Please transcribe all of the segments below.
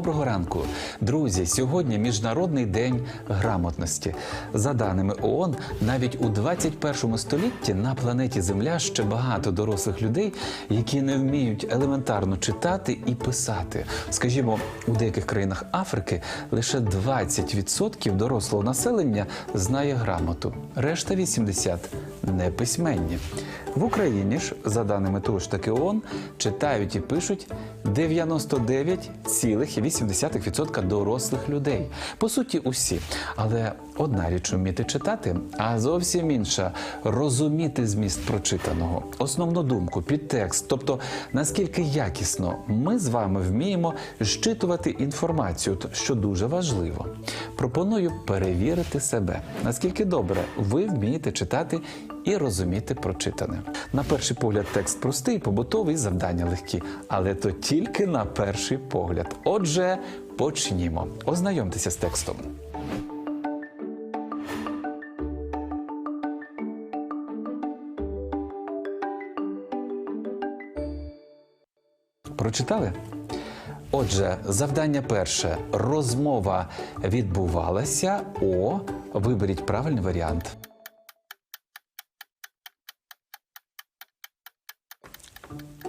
Доброго ранку, друзі. Сьогодні міжнародний день грамотності. За даними ООН, навіть у 21 столітті на планеті Земля ще багато дорослих людей, які не вміють елементарно читати і писати. Скажімо, у деяких країнах Африки лише 20% дорослого населення знає грамоту, решта 80% не письменні. В Україні ж, за даними того ж таки ООН, читають і пишуть 99,8% дорослих людей. По суті, усі. Але одна річ вміти читати, а зовсім інша розуміти зміст прочитаного, основну думку, підтекст, тобто наскільки якісно ми з вами вміємо щитувати інформацію, що дуже важливо. Пропоную перевірити себе, наскільки добре ви вмієте читати і розуміти прочитане. На перший погляд, текст простий, побутовий, завдання легкі, але то тільки на перший погляд. Отже, почнімо. Ознайомтеся з текстом. Прочитали? Отже, завдання перше. Розмова відбувалася. О. Виберіть правильний варіант.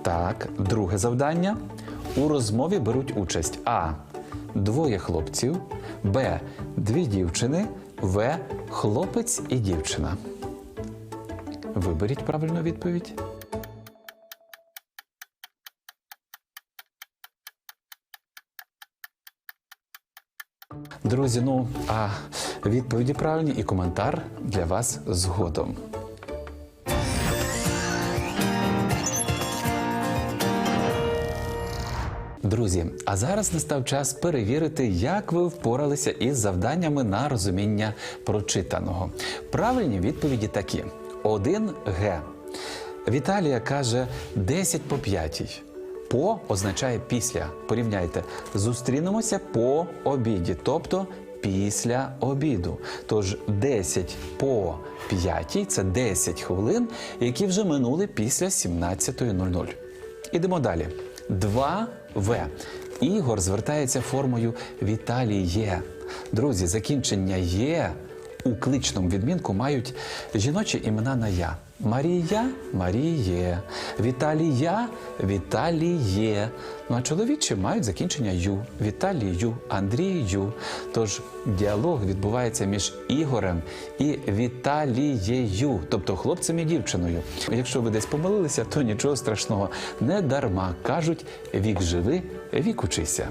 Так, друге завдання. У розмові беруть участь А. Двоє хлопців, Б. Дві дівчини, В. Хлопець і дівчина. Виберіть правильну відповідь. Друзі, ну а відповіді правильні і коментар для вас згодом. Друзі, а зараз настав час перевірити, як ви впоралися із завданнями на розуміння прочитаного. Правильні відповіді такі: 1 Г. Віталія каже 10 по 5. По означає після. Порівняйте, зустрінемося по обіді, тобто після обіду. Тож 10 по 5 – це 10 хвилин, які вже минули після 17.00. Ідемо далі. 2 В. Ігор звертається формою Віталіє. Друзі, закінчення є у кличному відмінку мають жіночі імена на я. Марія Маріє, Віталія Віталіє. Ну а чоловічі мають закінчення ю, Віталію, Андрію. Тож діалог відбувається між Ігорем і Віталією, тобто хлопцем і дівчиною. Якщо ви десь помилилися, то нічого страшного. Не дарма кажуть вік живи, вік учися.